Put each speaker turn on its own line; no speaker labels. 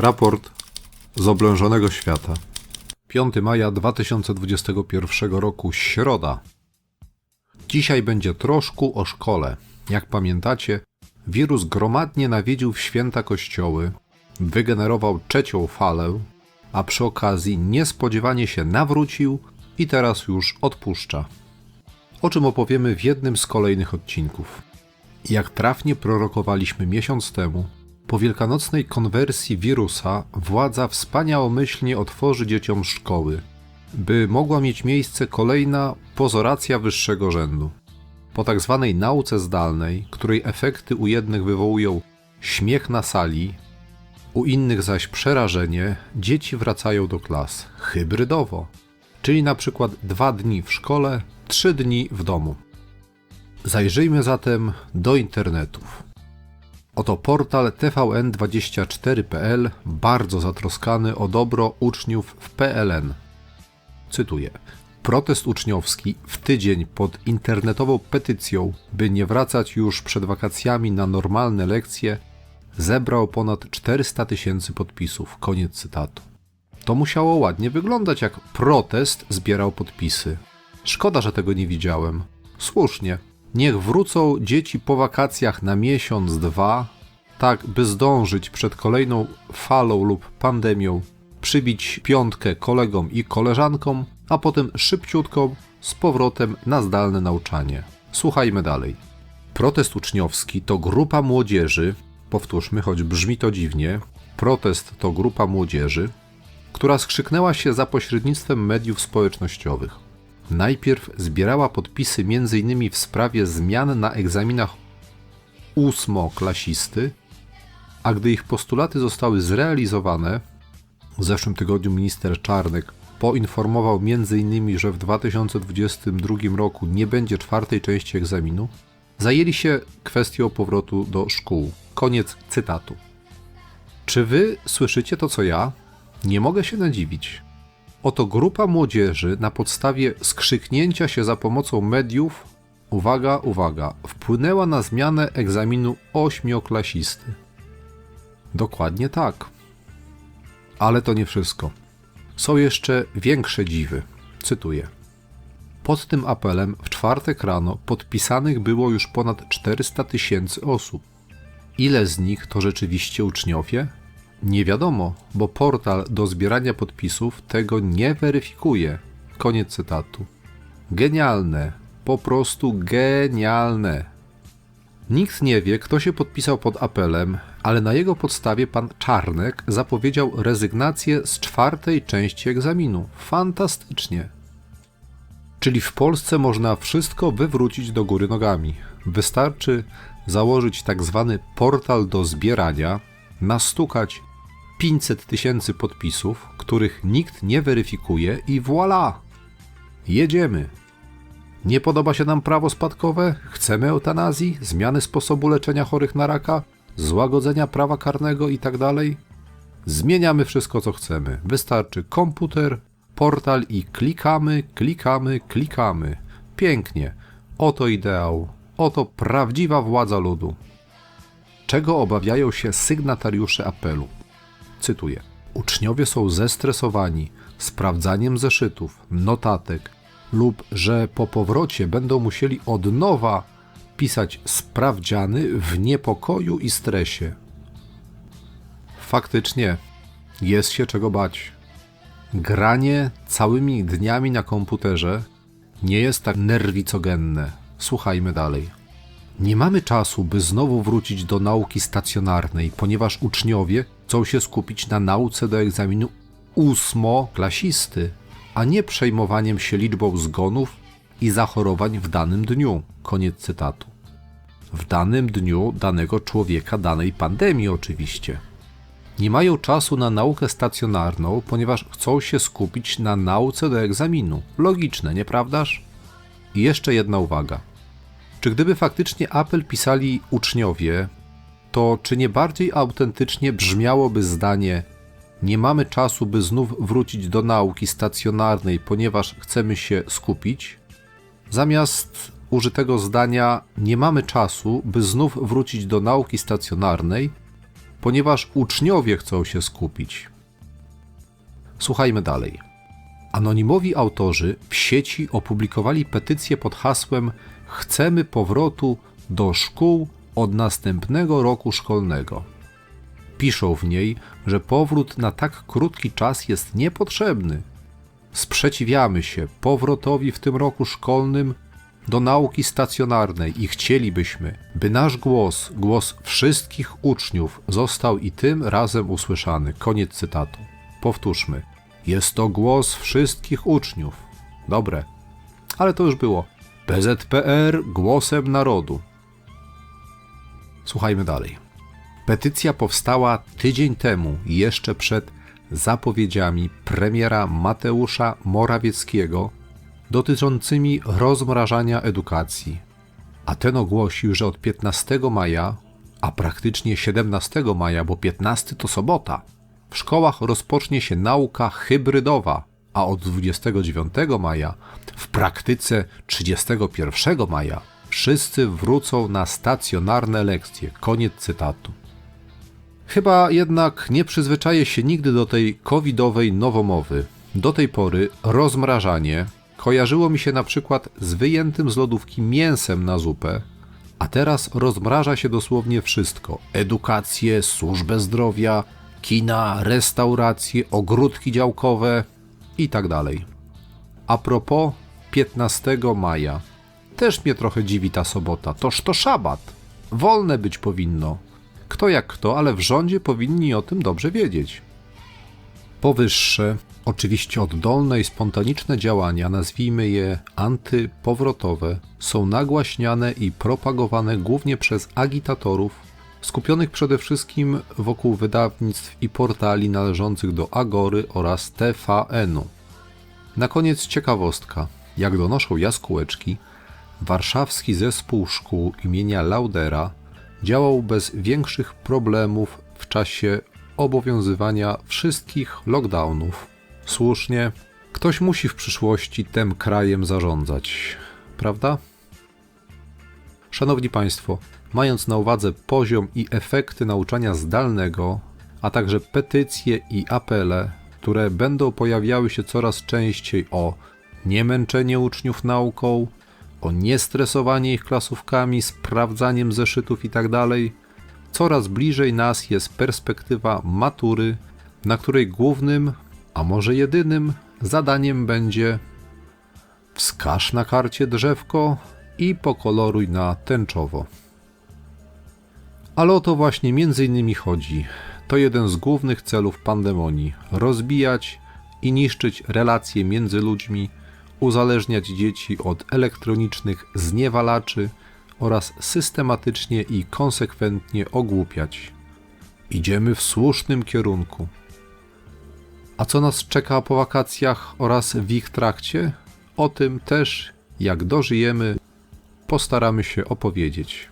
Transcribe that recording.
Raport z oblężonego świata. 5 maja 2021 roku, środa. Dzisiaj będzie troszkę o szkole. Jak pamiętacie, wirus gromadnie nawiedził w święta kościoły, wygenerował trzecią falę, a przy okazji niespodziewanie się nawrócił i teraz już odpuszcza. O czym opowiemy w jednym z kolejnych odcinków. Jak trafnie prorokowaliśmy miesiąc temu, po wielkanocnej konwersji wirusa władza wspaniałomyślnie otworzy dzieciom szkoły, by mogła mieć miejsce kolejna pozoracja wyższego rzędu. Po tak zwanej nauce zdalnej, której efekty u jednych wywołują śmiech na sali, u innych zaś przerażenie, dzieci wracają do klas hybrydowo, czyli na przykład dwa dni w szkole, trzy dni w domu. Zajrzyjmy zatem do internetów. Oto portal tvn24.pl, bardzo zatroskany o dobro uczniów w PLN. Cytuję. Protest uczniowski w tydzień pod internetową petycją, by nie wracać już przed wakacjami na normalne lekcje, zebrał ponad 400 tysięcy podpisów. Koniec cytatu. To musiało ładnie wyglądać, jak protest zbierał podpisy. Szkoda, że tego nie widziałem. Słusznie. Niech wrócą dzieci po wakacjach na miesiąc, dwa, tak by zdążyć przed kolejną falą lub pandemią, przybić piątkę kolegom i koleżankom, a potem szybciutko z powrotem na zdalne nauczanie. Słuchajmy dalej. Protest uczniowski to grupa młodzieży, powtórzmy, choć brzmi to dziwnie, protest to grupa młodzieży, która skrzyknęła się za pośrednictwem mediów społecznościowych. Najpierw zbierała podpisy m.in. w sprawie zmian na egzaminach ósmoklasisty, a gdy ich postulaty zostały zrealizowane, w zeszłym tygodniu minister Czarnek poinformował m.in., że w 2022 roku nie będzie czwartej części egzaminu, zajęli się kwestią powrotu do szkół. Koniec cytatu. Czy wy słyszycie to, co ja? Nie mogę się nadziwić. Oto grupa młodzieży na podstawie skrzyknięcia się za pomocą mediów, uwaga, uwaga, wpłynęła na zmianę egzaminu ośmioklasisty. Dokładnie tak. Ale to nie wszystko. Są jeszcze większe dziwy. Cytuję. Pod tym apelem w czwartek rano podpisanych było już ponad 400 tysięcy osób. Ile z nich to rzeczywiście uczniowie? Nie wiadomo, bo portal do zbierania podpisów tego nie weryfikuje. Koniec cytatu. Genialne, po prostu genialne. Nikt nie wie, kto się podpisał pod apelem, ale na jego podstawie pan Czarnek zapowiedział rezygnację z czwartej części egzaminu. Fantastycznie. Czyli w Polsce można wszystko wywrócić do góry nogami. Wystarczy założyć tak zwany portal do zbierania, nastukać 500 tysięcy podpisów, których nikt nie weryfikuje i voilà! Jedziemy! Nie podoba się nam prawo spadkowe? Chcemy eutanazji, zmiany sposobu leczenia chorych na raka, złagodzenia prawa karnego itd. Zmieniamy wszystko, co chcemy. Wystarczy komputer, portal i klikamy, klikamy, klikamy. Pięknie. Oto ideał. Oto prawdziwa władza ludu. Czego obawiają się sygnatariusze apelu? Cytuję. Uczniowie są zestresowani sprawdzaniem zeszytów, notatek lub że po powrocie będą musieli od nowa pisać sprawdziany w niepokoju i stresie. Faktycznie, jest się czego bać. Granie całymi dniami na komputerze nie jest tak nerwicogenne. Słuchajmy dalej. Nie mamy czasu, by znowu wrócić do nauki stacjonarnej, ponieważ uczniowie chcą się skupić na nauce do egzaminu ósmoklasisty, a nie przejmowaniem się liczbą zgonów i zachorowań w danym dniu. Koniec cytatu. W danym dniu danego człowieka, danej pandemii oczywiście. Nie mają czasu na naukę stacjonarną, ponieważ chcą się skupić na nauce do egzaminu. Logiczne, nieprawdaż? I jeszcze jedna uwaga. Czy gdyby faktycznie apel pisali uczniowie, to czy nie bardziej autentycznie brzmiałoby zdanie: Nie mamy czasu, by znów wrócić do nauki stacjonarnej, ponieważ chcemy się skupić, zamiast użytego zdania: Nie mamy czasu, by znów wrócić do nauki stacjonarnej, ponieważ uczniowie chcą się skupić. Słuchajmy dalej. Anonimowi autorzy w sieci opublikowali petycję pod hasłem Chcemy powrotu do szkół od następnego roku szkolnego. Piszą w niej, że powrót na tak krótki czas jest niepotrzebny. Sprzeciwiamy się powrotowi w tym roku szkolnym do nauki stacjonarnej i chcielibyśmy, by nasz głos, głos wszystkich uczniów, został i tym razem usłyszany. Koniec cytatu. Powtórzmy. Jest to głos wszystkich uczniów. Dobre. Ale to już było. PZPR głosem narodu. Słuchajmy dalej. Petycja powstała tydzień temu, jeszcze przed zapowiedziami premiera Mateusza Morawieckiego dotyczącymi rozmrażania edukacji. A ten ogłosił, że od 15 maja, a praktycznie 17 maja, bo 15 to sobota, w szkołach rozpocznie się nauka hybrydowa, a od 29 maja, w praktyce 31 maja, wszyscy wrócą na stacjonarne lekcje. Koniec cytatu. Chyba jednak nie przyzwyczaję się nigdy do tej covidowej nowomowy. Do tej pory rozmrażanie kojarzyło mi się na przykład z wyjętym z lodówki mięsem na zupę, a teraz rozmraża się dosłownie wszystko: edukację, służbę zdrowia, kina, restauracje, ogródki działkowe i tak. A propos 15 maja. Też mnie trochę dziwi ta sobota. Toż to szabat. Wolne być powinno. Kto jak kto, ale w rządzie powinni o tym dobrze wiedzieć. Powyższe, oczywiście oddolne i spontaniczne działania, nazwijmy je antypowrotowe, są nagłaśniane i propagowane głównie przez agitatorów, skupionych przede wszystkim wokół wydawnictw i portali należących do Agory oraz TVN-u. Na koniec ciekawostka. Jak donoszą jaskółeczki, warszawski zespół szkół imienia Laudera działał bez większych problemów w czasie obowiązywania wszystkich lockdownów. Słusznie, ktoś musi w przyszłości tym krajem zarządzać, prawda? Szanowni Państwo, mając na uwadze poziom i efekty nauczania zdalnego, a także petycje i apele, które będą pojawiały się coraz częściej o niemęczenie uczniów nauką, o niestresowanie ich klasówkami, sprawdzaniem zeszytów itd., coraz bliżej nas jest perspektywa matury, na której głównym, a może jedynym zadaniem będzie wskaż na karcie drzewko i pokoloruj na tęczowo. Ale o to właśnie między innymi chodzi. To jeden z głównych celów pandemonii rozbijać i niszczyć relacje między ludźmi, uzależniać dzieci od elektronicznych zniewalaczy oraz systematycznie i konsekwentnie ogłupiać. Idziemy w słusznym kierunku. A co nas czeka po wakacjach oraz w ich trakcie? O tym też, jak dożyjemy, postaramy się opowiedzieć.